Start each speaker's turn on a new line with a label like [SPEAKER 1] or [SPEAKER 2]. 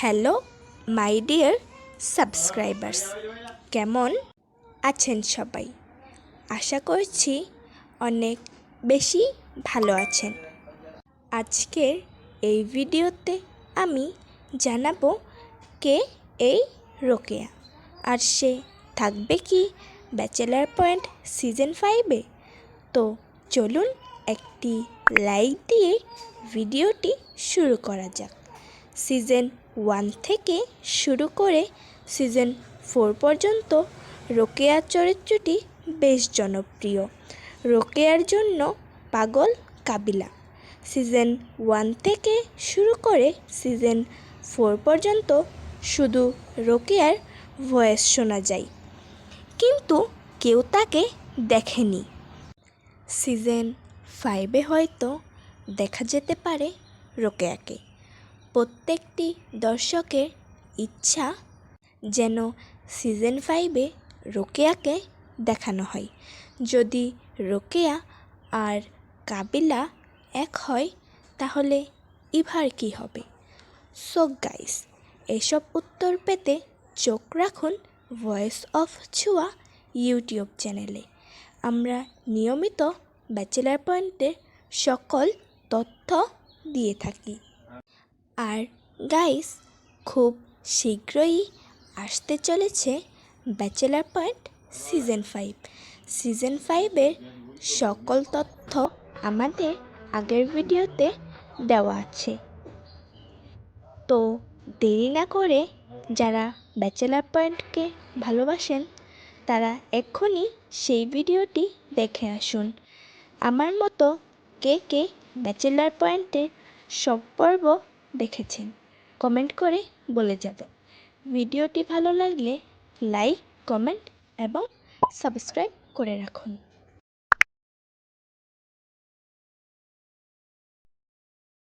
[SPEAKER 1] Hello, my dear subscribers, কেমন আছেন সবাই? আশা করছি অনেক বেশি ভালো আছেন। আজকের এই ভিডিওতে আমি জানাব কে এই রোকেয়া। আর সে থাকবে কি ব্যাচেলার পয়েন্ট সিজন ফাইভে? তো চলুন একটি লাইক দিয়ে ভিডিওটি শুরু করা যাক। সিজন ওয়ান থেকে শুরু করে সিজন ফোর পর্যন্ত রোকেয়ার চরিত্রটি বেশ জনপ্রিয়। রোকেয়ার জন্য পাগল কাবিলা। সিজন ওয়ান থেকে শুরু করে সিজন ফোর পর্যন্ত শুধু রোকেয়ার ভয়েস শোনা যায়, কিন্তু কেউ তাকে দেখেনি। সিজন ফাইভে হয়তো দেখা যেতে পারে রোকেয়াকে। প্রত্যেকটি দর্শকের ইচ্ছা যেন সিজন ফাইভে রোকেয়াকে দেখানো হয়। যদি রোকেয়া আর কাবিলা এক হয়, তাহলে ইভার কি হবে? সো গাইস এসব উত্তর পেতে চোখ রাখুন ভয়েস অফ ছুয়া ইউটিউব চ্যানেলে আমরা নিয়মিত ব্যাচেলার পয়েন্টের সকল তথ্য দিয়ে থাকি। আর গাইস, খুব শীঘ্রই আসতে চলেছে bachelor point season five. Season ফাইভের সকল তথ্য আমাদের আগের ভিডিওতে দেওয়া আছে। তো দেরি না করে যারা ব্যাচেলার পয়েন্টকে ভালোবাসেন, তারা এক্ষুনি সেই ভিডিওটি দেখে আসুন। আমার মতো কে কে ব্যাচেলার পয়েন্টের সব পর্ব দেখেছেন। কমেন্ট করে বলে যাবেন ভিডিওটি ভালো লাগলে লাইক কমেন্ট এবং সাবস্ক্রাইব করে রাখুন।